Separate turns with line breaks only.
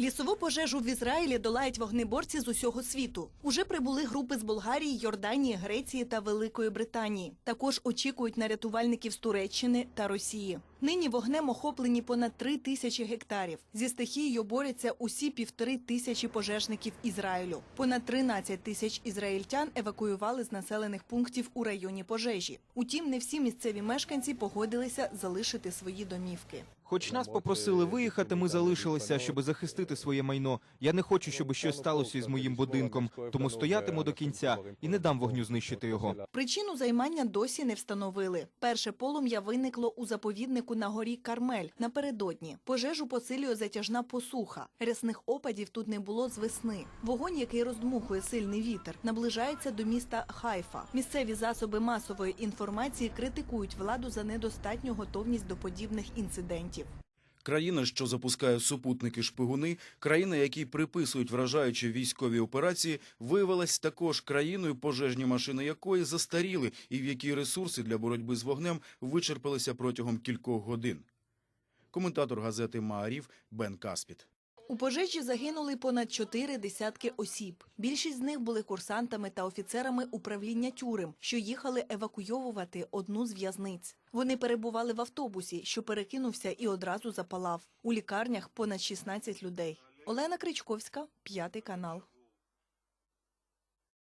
Лісову пожежу в Ізраїлі долають вогнеборці з усього світу. Уже прибули групи з Болгарії, Йорданії, Греції та Великої Британії. Також очікують на рятувальників з Туреччини та Росії. Нині вогнем охоплені понад три тисячі гектарів. Зі стихією борються усі півтори тисячі пожежників Ізраїлю. Понад 13 тисяч ізраїльтян евакуювали з населених пунктів у районі пожежі. Утім, не всі місцеві мешканці погодилися залишити свої домівки.
Хоч нас попросили виїхати, ми залишилися, щоб захистити своє майно. Я не хочу, щоб щось сталося із моїм будинком, тому стоятиму до кінця і не дам вогню знищити його.
Причину займання досі не встановили. Перше полум'я виникло у заповіднику на горі Кармель напередодні. Пожежу посилює затяжна посуха. Рясних опадів тут не було з весни. Вогонь, який роздмухує сильний вітер, наближається до міста Хайфа. Місцеві засоби масової інформації критикують владу за недостатню готовність до подібних інцидентів.
Країна, що запускає супутники шпигуни, країна, якій приписують вражаючі військові операції, виявилась також країною, пожежні машини якої застаріли і в якій ресурси для боротьби з вогнем вичерпалися протягом кількох годин. Коментатор газети Маарів Бен Каспіт.
У пожежі загинули понад чотири десятки осіб. Більшість з них були курсантами та офіцерами управління тюрем, що їхали евакуйовувати одну з в'язниць. Вони перебували в автобусі, що перекинувся і одразу запалав. У лікарнях понад 16 людей. Олена Кричковська, п'ятий канал.